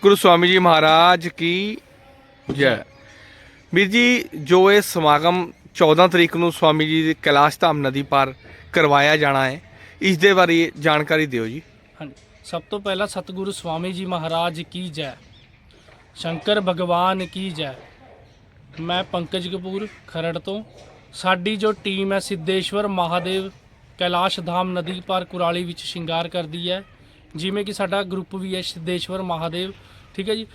ਸਤਿਗੁਰੂ ਸਵਾਮੀ ਜੀ ਮਹਾਰਾਜ ਕੀ ਜੈ। ਵੀਰ ਜੀ, ਜੋ ਇਹ ਸਮਾਗਮ 14 ਤਰੀਕ ਨੂੰ ਸਵਾਮੀ ਜੀ ਦੇ ਕੈਲਾਸ਼ ਧਾਮ ਨਦੀ ਪਾਰ ਕਰਵਾਇਆ ਜਾਣਾ ਹੈ, ਇਸ ਦੇ ਬਾਰੇ ਜਾਣਕਾਰੀ ਦਿਓ ਜੀ। ਹਾਂਜੀ। ਸਭ ਤੋਂ ਪਹਿਲਾਂ ਸਤਿਗੁਰੂ ਸਵਾਮੀ ਜੀ ਮਹਾਰਾਜ ਕੀ ਜੈ। ਸ਼ੰਕਰ ਭਗਵਾਨ ਕੀ ਜੈ। ਮੈਂ ਪੰਕਜ ਕਪੂਰ, ਖਰੜ ਤੋਂ। ਸਾਡੀ ਜੋ ਟੀਮ ਹੈ, ਸਿੱਧੇਸ਼ਵਰ ਮਹਾਦੇਵ ਕੈਲਾਸ਼ ਧਾਮ ਨਦੀ ਪਾਰ ਕੁਰਾਲੀ ਵਿੱਚ ਸ਼ਿੰਗਾਰ ਕਰਦੀ ਹੈ। ਜਿਵੇਂ ਕਿ ਸਾਡਾ ਗਰੁੱਪ ਵੀ ਹੈ ਸਿੱਧੇਸ਼ਵਰ ਮਹਾਦੇਵ, ਠੀਕ ਹੈ ਜੀ।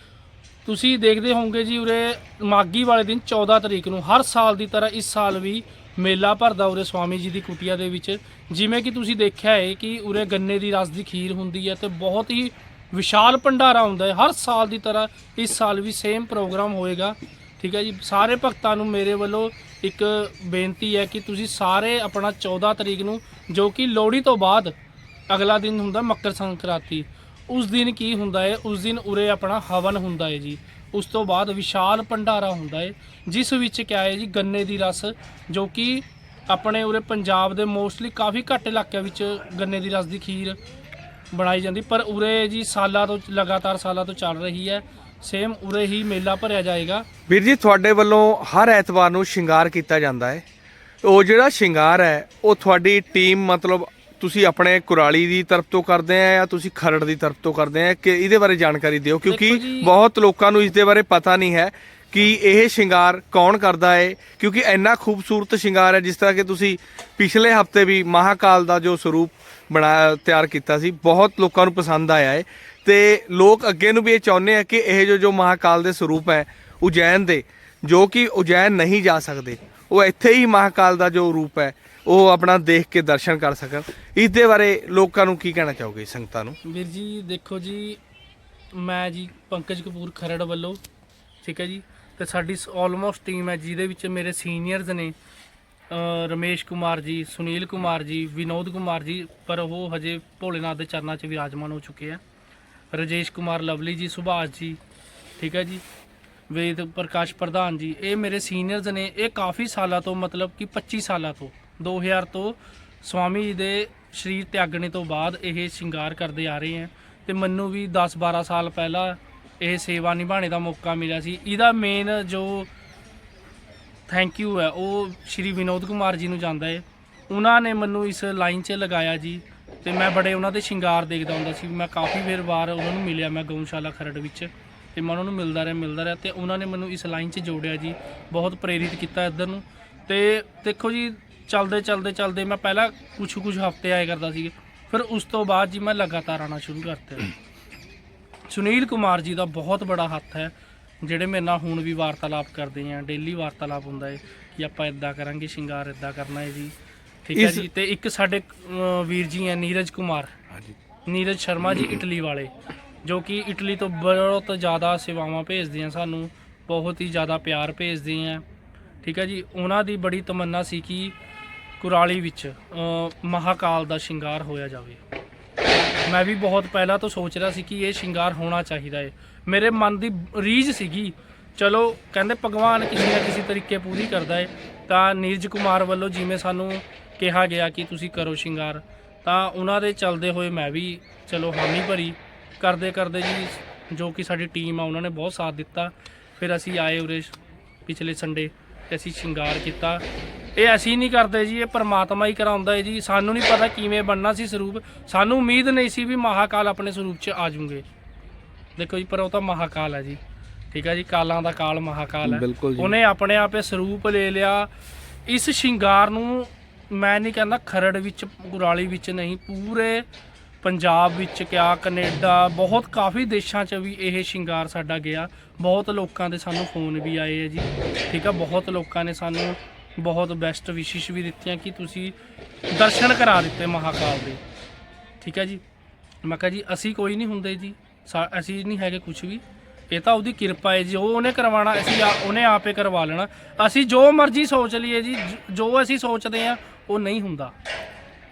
ਤੁਸੀਂ ਦੇਖਦੇ ਹੋਵੋਗੇ ਜੀ ਉਰੇ ਮਾਗੀ ਵਾਲੇ ਦਿਨ 14 ਤਰੀਕ ਨੂੰ, ਹਰ ਸਾਲ ਦੀ ਤਰ੍ਹਾਂ ਇਸ ਸਾਲ ਵੀ ਮੇਲਾ ਭਰਦਾ ਉਰੇ ਸਵਾਮੀ ਜੀ ਦੀ ਕੁਟੀਆ ਦੇ ਵਿੱਚ। ਜਿਵੇਂ ਕਿ ਤੁਸੀਂ ਦੇਖਿਆ ਹੈ ਕਿ ਉਰੇ ਗੰਨੇ ਦੀ ਰਸ ਦੀ ਖੀਰ ਹੁੰਦੀ ਹੈ ਤੇ ਬਹੁਤ ਹੀ ਵਿਸ਼ਾਲ ਭੰਡਾਰਾ ਹੁੰਦਾ ਹੈ। ਹਰ ਸਾਲ ਦੀ ਤਰ੍ਹਾਂ ਇਸ ਸਾਲ ਵੀ ਸੇਮ ਪ੍ਰੋਗਰਾਮ ਹੋਏਗਾ, ਠੀਕ ਹੈ ਜੀ। ਸਾਰੇ ਭਗਤਾਂ ਨੂੰ ਮੇਰੇ ਵੱਲੋਂ ਇੱਕ ਬੇਨਤੀ ਹੈ ਕਿ ਤੁਸੀਂ ਸਾਰੇ ਆਪਣਾ 14 ਤਰੀਕ ਨੂੰ, ਜੋ ਕਿ ਲੋਹੜੀ ਤੋਂ ਬਾਅਦ ਅਗਲਾ ਦਿਨ ਹੁੰਦਾ ਮੱਕਰ ਸੰਕ੍ਰਾਂਤੀ। ਉਸ ਦਿਨ ਕੀ ਹੁੰਦਾ ਹੈ ਉਸ ਦਿਨ ਉਰੇ ਆਪਣਾ ਹਵਨ ਹੁੰਦਾ ਹੈ ਜੀ। ਉਸ ਤੋਂ ਬਾਅਦ ਵਿਸ਼ਾਲ ਭੰਡਾਰਾ ਹੁੰਦਾ ਹੈ ਜਿਸ ਵਿੱਚ ਕਿਆ ਹੈ ਜੀ, ਗੰਨੇ ਦੀ ਰਸ, ਜੋ ਕਿ ਆਪਣੇ ਉਰੇ ਪੰਜਾਬ ਦੇ ਮੋਸਟਲੀ ਕਾਫੀ ਘੱਟ ਇਲਾਕਿਆਂ ਵਿੱਚ ਗੰਨੇ ਦੀ ਰਸ ਦੀ ਖੀਰ ਬਣਾਈ ਜਾਂਦੀ, ਪਰ ਉਰੇ ਜੀ ਸਾਲਾਂ ਤੋਂ ਲਗਾਤਾਰ ਸਾਲਾਂ ਤੋਂ ਚੱਲ ਰਹੀ ਹੈ। ਸੇਮ ਉਰੇ ਹੀ ਮੇਲਾ ਭਰਿਆ ਜਾਏਗਾ। ਵੀਰ ਜੀ, ਤੁਹਾਡੇ ਵੱਲੋਂ ਹਰ ਐਤਵਾਰ ਨੂੰ ਸ਼ਿੰਗਾਰ ਕੀਤਾ ਜਾਂਦਾ ਹੈ ਉਹ ਜਿਹੜਾ ਸ਼ਿੰਗਾਰ ਹੈ, ਉਹ ਤੁਹਾਡੀ ਟੀਮ ਮਤਲਬ ਤੁਸੀਂ ਆਪਣੇ ਕੁਰਾਲੀ ਦੀ ਤਰਫ ਤੋਂ ਕਰਦੇ ਆ ਜਾਂ ਤੁਸੀਂ ਖਰੜ ਦੀ ਤਰਫ ਤੋਂ ਕਰਦੇ ਆ? ਕਿ ਇਹਦੇ ਬਾਰੇ ਜਾਣਕਾਰੀ ਦਿਓ ਕਿਉਂਕਿ ਬਹੁਤ ਲੋਕਾਂ ਨੂੰ ਇਸ ਦੇ ਬਾਰੇ ਪਤਾ ਨਹੀਂ ਹੈ ਕਿ ਇਹ ਸ਼ਿੰਗਾਰ ਕੌਣ ਕਰਦਾ ਹੈ ਕਿਉਂਕਿ ਇੰਨਾ ਖੂਬਸੂਰਤ ਸ਼ਿੰਗਾਰ ਹੈ ਜਿਸ ਤਰ੍ਹਾਂ ਕਿ ਤੁਸੀਂ ਪਿਛਲੇ ਹਫ਼ਤੇ ਵੀ ਮਹਾਕਾਲ ਦਾ ਜੋ ਸਰੂਪ ਬਣਾਇਆ ਤਿਆਰ ਕੀਤਾ ਸੀ ਬਹੁਤ ਲੋਕਾਂ ਨੂੰ ਪਸੰਦ ਆਇਆ ਹੈ ਤੇ ਲੋਕ ਅੱਗੇ ਨੂੰ ਵੀ ਇਹ ਚਾਹੁੰਦੇ ਆ ਕਿ ਇਹ ਜੋ ਜੋ ਮਹਾਕਾਲ ਦੇ ਸਰੂਪ ਹੈ ਉਜੈਨ ਦੇ ਜੋ ਕਿ ਉਜੈਨ ਨਹੀਂ ਜਾ ਸਕਦੇ ਉਹ ਇੱਥੇ ਹੀ ਮਹਾਕਾਲ ਦਾ ਜੋ ਰੂਪ ਹੈ ਉਹ ਆਪਣਾ ਦੇਖ ਕੇ ਦਰਸ਼ਨ ਕਰ ਸਕਣ। ਇਸ ਦੇ ਬਾਰੇ ਲੋਕਾਂ ਨੂੰ ਕੀ ਕਹਿਣਾ ਚਾਹੋਗੇ ਸੰਗਤਾਂ ਨੂੰ? ਵੀਰ ਜੀ, ਦੇਖੋ ਜੀ, ਮੈਂ ਜੀ ਪੰਕਜ ਕਪੂਰ ਖਰੜ ਵੱਲੋਂ, ਠੀਕ ਹੈ ਜੀ, ਤੇ ਸਾਡੀ ਆਲਮੋਸਟ ਟੀਮ ਹੈ ਜਿਹਦੇ ਵਿੱਚ ਮੇਰੇ ਸੀਨੀਅਰਸ ਨੇ ਰਮੇਸ਼ ਕੁਮਾਰ ਜੀ, ਸੁਨੀਲ ਕੁਮਾਰ ਜੀ, ਵਿਨੋਦ ਕੁਮਾਰ ਜੀ, ਪਰ ਉਹ ਹਜੇ ਭੋਲੇਨਾਥ ਦੇ ਚਰਨਾਂ 'ਚ ਵਿਰਾਜਮਾਨ ਹੋ ਚੁੱਕੇ ਆ। ਰਜੇਸ਼ ਕੁਮਾਰ ਲਵਲੀ ਜੀ, ਸੁਭਾਸ਼ ਜੀ, ਠੀਕ ਹੈ ਜੀ, ਵੇਦ ਪ੍ਰਕਾਸ਼ ਪ੍ਰਧਾਨ ਜੀ, ਇਹ ਮੇਰੇ ਸੀਨੀਅਰਸ ਨੇ, ਇਹ ਕਾਫੀ ਸਾਲਾਂ ਤੋਂ, ਮਤਲਬ ਕਿ 25 ਸਾਲਾਂ ਤੋਂ 2000 ਤੋਂ ਸਵਾਮੀ ਜੀ ਦੇ ਸਰੀਰ ਤਿਆਗਣੇ ਤੋਂ ਬਾਅਦ ਇਹ ਸ਼ਿੰਗਾਰ ਕਰਦੇ ਆ ਰਹੇ ਹੈ ਤੇ ਮੈਨੂੰ ਵੀ 10-12 ਸਾਲ ਪਹਿਲਾਂ ਇਹ ਸੇਵਾ ਨਿਭਾਉਣੇ ਦਾ ਮੌਕਾ ਮਿਲਿਆ ਸੀ। ਇਹਦਾ ਮੇਨ ਜੋ ਥੈਂਕ ਯੂ ਹੈ, ਉਹ ਸ਼੍ਰੀ ਵਿਨੋਦ ਕੁਮਾਰ ਜੀ ਨੂੰ ਜਾਂਦਾ ਹੈ। ਉਹਨਾਂ ਨੇ ਮੈਨੂੰ ਇਸ ਲਾਈਨ 'ਚ ਲਗਾਇਆ ਜੀ ਤੇ ਮੈਂ ਬੜੇ ਉਹਨਾਂ ਦੇ ਸ਼ਿੰਗਾਰ ਦੇਖਦਾ ਹੁੰਦਾ ਸੀ। ਮੈਂ ਕਾਫੀ ਵਾਰ ਵਾਰ ਉਹਨਾਂ ਨੂੰ ਮਿਲਿਆ, ਮੈਂ ਗਊਸ਼ਾਲਾ ਖਰੜ ਵਿੱਚ ਤੇ ਮੈਂ ਉਹਨਾਂ ਨੂੰ ਮਿਲਦਾ ਰਿਹਾ ਮਿਲਦਾ ਰਿਹਾ ਤੇ ਉਹਨਾਂ ਨੇ ਮੈਨੂੰ ਇਸ ਲਾਈਨ 'ਚ ਜੋੜਿਆ ਜੀ। ਬਹੁਤ ਪ੍ਰੇਰਿਤ ਕੀਤਾ ਇੱਧਰ ਨੂੰ ਤੇ ਦੇਖੋ ਜੀ ਚਲਦੇ ਚਲਦੇ ਚਲਦੇ ਮੈਂ ਪਹਿਲਾਂ ਕੁਝ ਕੁਝ ਹਫ਼ਤੇ ਆਏ ਕਰਦਾ ਸੀ ਫਿਰ ਉਸ ਤੋਂ ਬਾਅਦ ਜੀ ਮੈਂ ਲਗਾਤਾਰ ਆਉਣਾ ਸ਼ੁਰੂ ਕਰਤਾ। ਸੁਨੀਲ ਕੁਮਾਰ ਜੀ ਦਾ ਬਹੁਤ ਬੜਾ ਹੱਥ ਹੈ ਜਿਹੜੇ ਮੇਰੇ ਨਾਲ ਹੁਣ ਵੀ ਵਾਰਤਾਲਾਪ ਕਰਦੇ ਆ ਡੇਲੀ ਵਾਰਤਾਲਾਪ ਹੁੰਦਾ ਹੈ ਕਿ ਆਪਾਂ ਇਦਾਂ ਕਰਾਂਗੇ ਸ਼ਿੰਗਾਰ ਇਦਾਂ ਕਰਨਾ ਹੈ ਜੀ। ਠੀਕ ਹੈ ਜੀ ਤੇ ਇੱਕ ਸਾਡੇ ਵੀਰ ਜੀ ਹੈ ਨੀਰਜ ਕੁਮਾਰ। ਹਾਂਜੀ। ਨੀਰਜ ਸ਼ਰਮਾ ਜੀ ਇਟਲੀ ਵਾਲੇ ਜੋ ਕਿ ਇਟਲੀ ਤੋਂ ਬਹੁਤ ਜ਼ਿਆਦਾ ਸੇਵਾਵਾਂ ਭੇਜਦੇ ਆ ਸਾਨੂੰ ਬਹੁਤ ਹੀ ਜ਼ਿਆਦਾ ਪਿਆਰ ਭੇਜਦੇ ਆ। ਠੀਕ ਹੈ ਜੀ ਉਹਨਾਂ ਦੀ ਬੜੀ ਤਮੰਨਾ ਸੀ ਕਿ ਕੁਰਾਲੀ ਵਿੱਚ ਮਹਾਕਾਲ ਦਾ ਸ਼ਿੰਗਾਰ ਹੋਇਆ ਜਾਵੇ। ਮੈਂ ਵੀ ਬਹੁਤ ਪਹਿਲਾਂ ਤੋਂ ਸੋਚ ਰਿਹਾ ਸੀ ਕਿ ਇਹ ਸ਼ਿੰਗਾਰ ਹੋਣਾ ਚਾਹੀਦਾ ਹੈ ਮੇਰੇ ਮਨ ਦੀ ਰੀਝ ਸੀਗੀ, ਚਲੋ, ਕਹਿੰਦੇ ਭਗਵਾਨ ਕਿਸੇ ਨਾ ਕਿਸੇ ਤਰੀਕੇ ਪੂਰੀ ਕਰਦਾ ਏ। ਤਾਂ ਨੀਰਜ ਕੁਮਾਰ ਵੱਲੋਂ ਜਿਵੇਂ ਸਾਨੂੰ ਕਿਹਾ ਗਿਆ ਕਿ ਤੁਸੀਂ ਕਰੋ ਸ਼ਿੰਗਾਰ, ਤਾਂ ਉਹਨਾਂ ਦੇ ਚੱਲਦੇ ਹੋਏ ਮੈਂ ਵੀ, ਚਲੋ, ਹਾਮੀ ਭਰੀ। ਕਰਦੇ ਕਰਦੇ ਜੀ, ਜੋ ਕਿ ਸਾਡੀ ਟੀਮ ਆ, ਉਹਨਾਂ ਨੇ ਬਹੁਤ ਸਾਥ ਦਿੱਤਾ। ਫਿਰ ਅਸੀਂ ਆਏ ਉਰੇ ਪਿਛਲੇ ਸੰਡੇ ਤੇ ਅਸੀਂ ਸ਼ਿੰਗਾਰ ਕੀਤਾ। ਇਹ ਅਸੀਂ ਨਹੀਂ ਕਰਦੇ ਜੀ ਇਹ ਪਰਮਾਤਮਾ ਹੀ ਕਰਾਉਂਦਾ ਹੈ ਜੀ। ਸਾਨੂੰ ਨਹੀਂ ਪਤਾ ਕਿਵੇਂ ਬਣਨਾ ਸੀ ਸਰੂਪ। ਸਾਨੂੰ ਉਮੀਦ ਨਹੀਂ ਸੀ ਵੀ ਮਹਾਕਾਲ ਆਪਣੇ ਸਰੂਪ 'ਚ ਆ ਜਾਊਗੇ ਦੇਖੋ ਜੀ ਪਰ ਉਹ ਤਾਂ ਮਹਾਕਾਲ ਹੈ ਜੀ। ਠੀਕ ਹੈ ਜੀ ਕਾਲਾਂ ਦਾ ਕਾਲ ਮਹਾਕਾਲ ਹੈ। ਉਹਨੇ ਆਪਣੇ ਆਪੇ ਸਰੂਪ ਲੈ ਲਿਆ। ਇਸ ਸ਼ਿੰਗਾਰ ਨੂੰ ਮੈਂ ਨਹੀਂ ਕਹਿੰਦਾ ਖਰੜ ਵਿੱਚ ਗੁਰਾਲੀ ਵਿੱਚ ਨਹੀਂ ਪੂਰੇ ਪੰਜਾਬ ਵਿੱਚ ਕਿਆ ਕੈਨੇਡਾ ਬਹੁਤ ਕਾਫੀ ਦੇਸ਼ਾਂ 'ਚ ਵੀ ਇਹ ਸ਼ਿੰਗਾਰ ਸਾਡਾ ਗਿਆ। ਬਹੁਤ ਲੋਕਾਂ ਦੇ ਸਾਨੂੰ ਫੋਨ ਵੀ ਆਏ ਹੈ ਜੀ। ਠੀਕ ਆ ਬਹੁਤ ਲੋਕਾਂ ਨੇ ਸਾਨੂੰ ਬਹੁਤ ਬੈਸਟ ਵਿਸ਼ਿਸ ਵੀ ਦਿੱਤੀਆਂ ਕਿ ਤੁਸੀਂ ਦਰਸ਼ਨ ਕਰਾ ਦਿੱਤੇ ਮਹਾਕਾਲ ਦੇ। ਠੀਕ ਹੈ ਜੀ? ਮੈਂ ਕਿਹਾ ਜੀ, ਅਸੀਂ ਕੋਈ ਨਹੀਂ ਹੁੰਦੇ ਜੀ। ਸਾ- ਅਸੀਂ ਨਹੀਂ ਹੈਗੇ ਕੁਝ ਵੀ। ਇਹ ਤਾਂ ਉਹਦੀ ਕਿਰਪਾ ਹੈ ਜੀ। ਉਹ ਉਹਨੇ ਕਰਵਾਉਣਾ, ਅਸੀਂ ਆ- ਉਹਨੇ ਆਪੇ ਕਰਵਾ ਲੈਣਾ। ਅਸੀਂ ਜੋ ਮਰਜ਼ੀ ਸੋਚ ਲਈਏ ਜੀ, ਜੋ ਅਸੀਂ ਸੋਚਦੇ ਆ ਉਹ ਨਹੀਂ ਹੁੰਦਾ।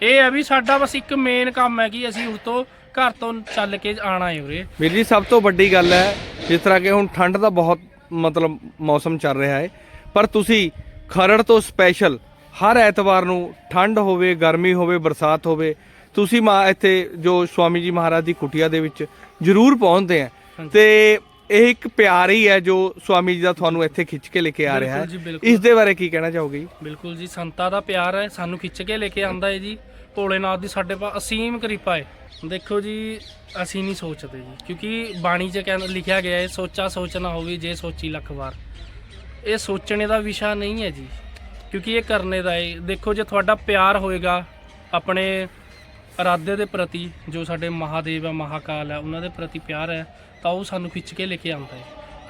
ਇਹ ਹੈ ਵੀ ਸਾਡਾ ਬਸ ਇੱਕ ਮੇਨ ਕੰਮ ਹੈ ਕਿ ਅਸੀਂ ਉਸ ਤੋਂ ਘਰ ਤੋਂ ਚੱਲ ਕੇ ਆਣਾ ਹੈ ਉਰੇ। ਵੀਰ ਜੀ, ਸਭ ਤੋਂ ਵੱਡੀ ਗੱਲ ਹੈ, ਜਿਸ ਤਰ੍ਹਾਂ ਕਿ ਹੁਣ ਠੰਡ ਦਾ ਬਹੁਤ ਮਤਲਬ ਮੌਸਮ ਚੱਲ ਰਿਹਾ ਹੈ। ਪਰ ਤੁਸੀਂ ਖਰੜ ਤੋਂ ਸਪੈਸ਼ਲ ਹਰ ਐਤਵਾਰ ਨੂੰ ਠੰਡ ਹੋਵੇ ਗਰਮੀ ਹੋਵੇ ਬਰਸਾਤ ਹੋਵੇ ਤੁਸੀਂ ਮਾ ਇੱਥੇ ਜੋ ਸਵਾਮੀ ਜੀ ਮਹਾਰਾਜ ਦੀ ਕੁਟੀਆ ਦੇ ਵਿੱਚ ਜ਼ਰੂਰ ਪਹੁੰਚਦੇ ਆ। ਤੇ ਇਹ ਇੱਕ ਪਿਆਰ ਹੀ ਹੈ ਜੋ ਸਵਾਮੀ ਜੀ ਦਾ ਤੁਹਾਨੂੰ ਇੱਥੇ ਖਿੱਚ ਕੇ ਲੈ ਕੇ ਆ ਰਿਹਾ ਹੈ। ਇਸ ਦੇ ਬਾਰੇ ਕੀ ਕਹਿਣਾ ਚਾਹੋਗੇ ਜੀ? ਬਿਲਕੁਲ ਜੀ ਸੰਤਾਂ ਦਾ ਪਿਆਰ ਹੈ ਸਾਨੂੰ ਖਿੱਚ ਕੇ ਲੈ ਕੇ ਆਂਦਾ ਹੈ ਜੀ ਭੋਲੇਨਾਥ ਦੀ ਸਾਡੇ ਪਾ ਅਸੀਮ ਕਿਰਪਾ ਹੈ ਦੇਖੋ ਜੀ ਅਸੀਂ ਨਹੀਂ ਸੋਚਦੇ ਜੀ ਕਿਉਂਕਿ ਬਾਣੀ 'ਚ ਕਹਿੰਦਾ ਲਿਖਿਆ ਗਿਆ ਹੈ ਸੋਚਾ ਸੋਚਣਾ ਹੋਵੇ ਜੇ ਸੋਚੀ ਲੱਖ ਵਾਰ ਇਹ ਸੋਚਣੇ ਦਾ ਵਿਸ਼ਾ ਨਹੀਂ ਹੈ ਜੀ। ਕਿਉਂਕਿ ਇਹ ਕਰਨੇ ਦਾ ਹੈ। ਦੇਖੋ, ਜੇ ਤੁਹਾਡਾ ਪਿਆਰ ਹੋਏਗਾ ਆਪਣੇ ਇਰਾਦੇ ਦੇ ਪ੍ਰਤੀ, ਜੋ ਸਾਡੇ ਮਹਾਦੇਵ ਹੈ, ਮਹਾਕਾਲ ਹੈ, ਉਹਨਾਂ ਦੇ ਪ੍ਰਤੀ ਪਿਆਰ ਹੈ, ਤਾਂ ਉਹ ਸਾਨੂੰ ਖਿੱਚ ਕੇ ਲੈ ਕੇ ਆਉਂਦਾ ਹੈ।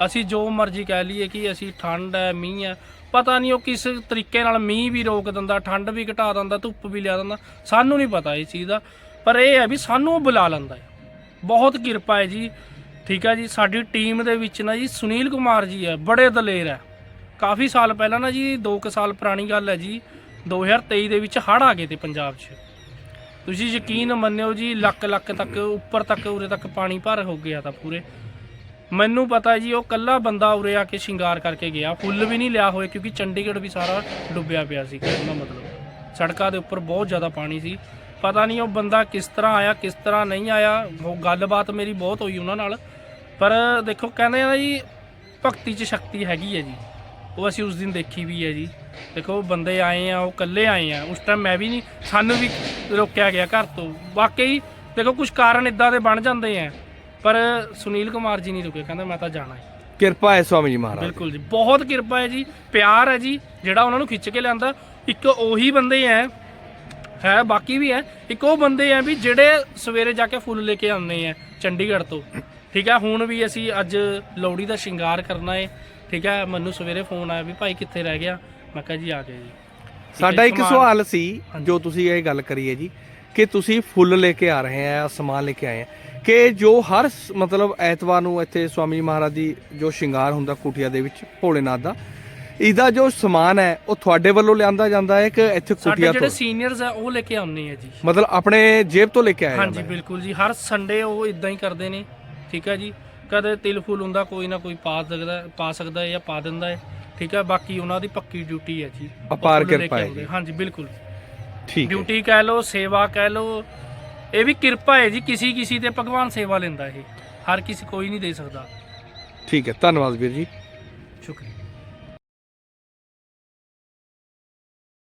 ਅਸੀਂ ਜੋ ਮਰਜ਼ੀ ਕਹਿ ਲਈਏ ਕਿ ਅਸੀਂ ਠੰਡ ਹੈ, ਮੀਂਹ ਹੈ, ਪਤਾ ਨਹੀਂ ਉਹ ਕਿਸ ਤਰੀਕੇ ਨਾਲ ਮੀਂਹ ਵੀ ਰੋਕ ਦਿੰਦਾ, ਠੰਡ ਵੀ ਘਟਾ ਦਿੰਦਾ, ਧੁੱਪ ਵੀ ਲਿਆ ਦਿੰਦਾ, ਸਾਨੂੰ ਨਹੀਂ ਪਤਾ ਇਹ ਚੀਜ਼ ਦਾ। ਪਰ ਇਹ ਹੈ ਵੀ ਸਾਨੂੰ ਉਹ ਬੁਲਾ ਲੈਂਦਾ ਹੈ। ਬਹੁਤ ਕਿਰਪਾ ਹੈ ਜੀ। ਠੀਕ ਹੈ ਜੀ, ਸਾਡੀ ਟੀਮ ਦੇ ਵਿੱਚ ਨਾ ਜੀ ਸੁਨੀਲ ਕੁਮਾਰ ਜੀ ਹੈ, ਬੜੇ ਦਲੇਰ ਹੈ। ਕਾਫੀ ਸਾਲ ਪਹਿਲਾਂ ਨਾ ਜੀ 2 ਕੁ ਸਾਲ ਪੁਰਾਣੀ ਗੱਲ ਹੈ ਜੀ 2023 ਦੇ ਵਿੱਚ ਹੜ੍ਹ ਆ ਗਏ ਤੇ ਪੰਜਾਬ 'ਚ। ਤੁਸੀਂ ਯਕੀਨ ਮੰਨਿਓ ਜੀ, ਲੱਕ ਲੱਕ ਤੱਕ, ਉੱਪਰ ਤੱਕ, ਉਰੇ ਤੱਕ ਪਾਣੀ ਭਰ ਹੋ ਗਿਆ ਤਾਂ ਪੂਰੇ। ਮੈਨੂੰ ਪਤਾ ਜੀ, ਉਹ ਕੱਲਾ ਬੰਦਾ ਉਰੇ ਆ ਕੇ ਸ਼ਿੰਗਾਰ ਕਰਕੇ ਗਿਆ। ਫੁੱਲ ਵੀ ਨਹੀਂ ਲਿਆ ਹੋਏ ਕਿਉਂਕਿ ਚੰਡੀਗੜ੍ਹ ਵੀ ਸਾਰਾ ਡੁੱਬਿਆ ਪਿਆ ਸੀ ਕਹਿਣ ਮਤਲਬ। ਸੜਕਾਂ ਦੇ ਉੱਪਰ ਬਹੁਤ ਜ਼ਿਆਦਾ ਪਾਣੀ ਸੀ। ਪਤਾ ਨਹੀਂ ਉਹ ਬੰਦਾ ਕਿਸ ਤਰ੍ਹਾਂ ਆਇਆ, ਕਿਸ ਤਰ੍ਹਾਂ ਨਹੀਂ ਆਇਆ, ਉਹ ਗੱਲਬਾਤ ਮੇਰੀ ਬਹੁਤ ਹੋਈ ਉਹਨਾਂ ਨਾਲ। ਪਰ ਦੇਖੋ, ਕਹਿੰਦੇ ਆ ਜੀ, ਭਗਤੀ 'ਚ ਸ਼ਕਤੀ ਹੈਗੀ ਹੈ ਜੀ। ਉਹ ਅਸੀਂ ਉਸ ਦਿਨ ਦੇਖੀ ਵੀ ਹੈ ਜੀ। ਦੇਖੋ ਉਹ ਬੰਦੇ ਆਏ ਆ ਉਹ ਇਕੱਲੇ ਆਏ ਆ। ਉਸ ਟਾਈਮ ਮੈਂ ਵੀ ਨਹੀਂ ਸਾਨੂੰ ਵੀ ਰੋਕਿਆ ਗਿਆ ਘਰ ਤੋਂ। ਵਾਕਈ ਦੇਖੋ ਕੁਝ ਕਾਰਨ ਇਦਾਂ ਦੇ ਬਣ ਜਾਂਦੇ ਆ। ਪਰ ਸੁਨੀਲ ਕੁਮਾਰ ਜੀ ਨਹੀਂ ਰੁਕੇ ਕਹਿੰਦਾ ਮੈਂ ਤਾਂ ਜਾਣਾ ਹੈ। ਕਿਰਪਾ ਹੈ ਸਵਾਮੀ ਜੀ ਮਹਾਰਾਜ ਬਿਲਕੁਲ ਜੀ ਬਹੁਤ ਕਿਰਪਾ ਹੈ ਜੀ ਪਿਆਰ ਹੈ ਜੀ ਜਿਹੜਾ ਉਹਨਾਂ ਨੂੰ ਖਿੱਚ ਕੇ ਲਿਆਂਦਾ। ਇੱਕ ਉਹੀ ਬੰਦੇ ਹੈ ਹੈ ਬਾਕੀ ਵੀ ਹੈ ਇੱਕ ਉਹ ਬੰਦੇ ਆ ਵੀ ਜਿਹੜੇ ਸਵੇਰੇ ਜਾ ਕੇ ਫੁੱਲ ਲੈ ਕੇ ਆਉਂਦੇ ਆ ਚੰਡੀਗੜ੍ਹ ਤੋਂ। ਠੀਕ ਹੈ ਹੁਣ ਵੀ ਅਸੀਂ ਅੱਜ ਲੋਹੜੀ ਦਾ ਸ਼ਿੰਗਾਰ ਕਰਨਾ ਹੈ ਠੀਕ ਹੈ ਮੈਨੂੰ ਸਵੇਰੇ ਫੋਨ ਆਇਆ ਵੀ ਭਾਈ ਕਿੱਥੇ ਰਹਿ ਗਿਆ? ਮੈਂ ਕਿਹਾ ਜੀ ਆ ਗਏ ਜੀ। ਠੀਕ ਹੈ, ਸਾਡਾ ਇੱਕ ਸਮਾਨ- ਸਵਾਲ ਸੀ। ਜੋ ਤੁਸੀਂ ਇਹ ਗੱਲ ਕਰੀ ਹੈ ਜੀ ਕਿ ਤੁਸੀਂ ਫੁੱਲ ਲੈ ਕੇ ਆ ਰਹੇ ਆ ਸਮਾਨ ਲੈ ਕੇ ਆਏ ਆ ਕਿ ਜੋ ਹਰ ਸ- ਮਤਲਬ ਐਤਵਾਰ ਨੂੰ ਇੱਥੇ ਸਵਾਮੀ ਜੀ ਮਹਾਰਾਜ ਦੀ ਜੋ ਸ਼ਿੰਗਾਰ ਹੁੰਦਾ ਕੁਟੀਆ ਦੇ ਵਿੱਚ ਭੋਲੇਨਾਥ ਦਾ ਇਹਦਾ ਜੋ ਸਮਾਨ ਹੈ ਉਹ ਤੁਹਾਡੇ ਵੱਲੋਂ ਲਿਆਂਦਾ ਜਾਂਦਾ ਹੈ ਕਿ ਇੱਥੇ ਸਾਡੇ ਕੁਟੀਆ ਜਿਹੜੇ ਤੋਂ? ਸੀਨੀਅਰਸ ਆ ਉਹ ਲੈ ਕੇ ਆਉਂਦੇ ਆ ਜੀ। ਮਤਲਬ ਆਪਣੇ ਜੇਬ ਤੋਂ ਲੈ ਕੇ ਆਇਆ ਹਾਂਜੀ ਬਿਲਕੁਲ ਜੀ ਹਰ ਸੰਡੇ ਉਹ ਇਦਾਂ ਹੀ ਕਰਦੇ ਨੇ ਠੀਕ ਹੈ ਜੀ। ਕਦੇ ਤਿਲ ਫੁੱਲ ਹੁੰਦਾ ਕੋਈ ਨਾ ਕੋਈ ਪਾ ਸਕਦਾ ਪਾ ਸਕਦਾ ਹੈ ਜਾਂ ਪਾ ਦਿੰਦਾ ਹੈ। ਠੀਕ ਹੈ ਬਾਕੀ ਉਹਨਾਂ ਦੀ ਪੱਕੀ ਡਿਊਟੀ ਹੈ ਜੀ। ਅਪਾਰ ਲੈ ਕਿਰਪਾ ਹੈ ਆਉਂਦੇ। ਜੀ। ਹਾਂਜੀ ਬਿਲਕੁਲ। ਠੀਕ ਹੈ। ਡਿਊਟੀ ਕਹਿ ਲਓ ਸੇਵਾ ਕਹਿ ਲਓ ਇਹ ਵੀ ਕਿਰਪਾ ਹੈ ਜੀ ਕਿਸੇ ਕਿਸੇ ਤੇ ਭਗਵਾਨ ਸੇਵਾ ਲੈਂਦਾ ਇਹ। ਹਰ ਕਿਸੇ ਕੋਈ ਨਹੀਂ ਦੇ ਸਕਦਾ। ਠੀਕ ਹੈ ਧੰਨਵਾਦ ਵੀਰ ਜੀ। ਸ਼ੁਕਰੀਆ।